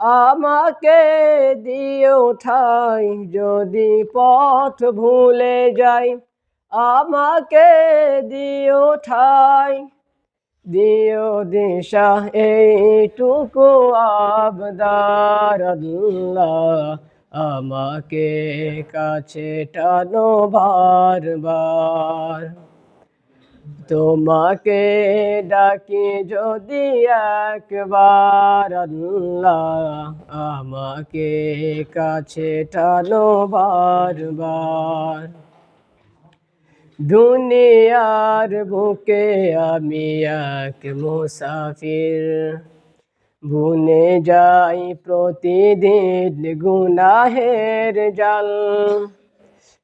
আমাকে দিও ঠাই, যদি পথ ভুলে যাই। আমাকে দিও ঠাই, দিও দিশা, এইটুকু আবদার আমাকে কাছে টানো বারবার। তোমাকে ডাকি যদি একবার আল্লাহ আমাকে কাছে টানো বারবার। দুনিয়ার বুকে আমি এক মুসাফির, বুনে যাই প্রতিদিন গুনাহের জাল।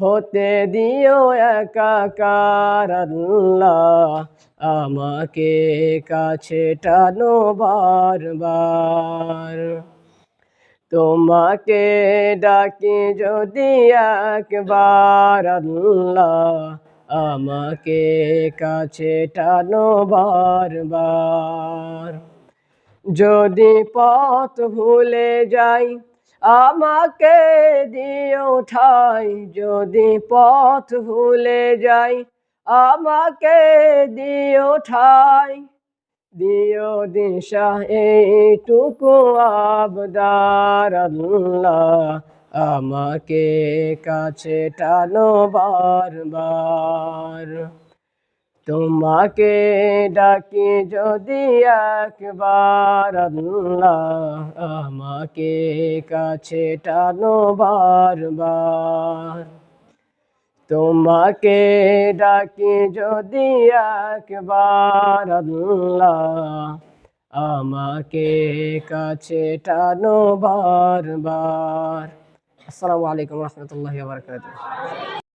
হতে দিও একাকার আল্লাহ আমাকে কাছে টানো বারবার। তোমাকে ডাকি যদি একবার আল্লাহ, আমাকে কাছে টানো বারবার। যদি পথ ভুলে যাই আমাকে দিও ঠাই, যদি পথ ভুলে যাই, আমাকে দিও ঠাই, দিও দিশা, এইটুকু আবদার আমাকে কাছে টানো বারবার। তোমাকে ডাকি যদি একবার আল্লাহ আমাকে কাছে টানো বারবার। তোমাকে ডাকি যদি একবার আল্লাহ আমাকে কাছে টানো বারবার। আসসালামু আলাইকুম রহমতুল্লাহ বারকাত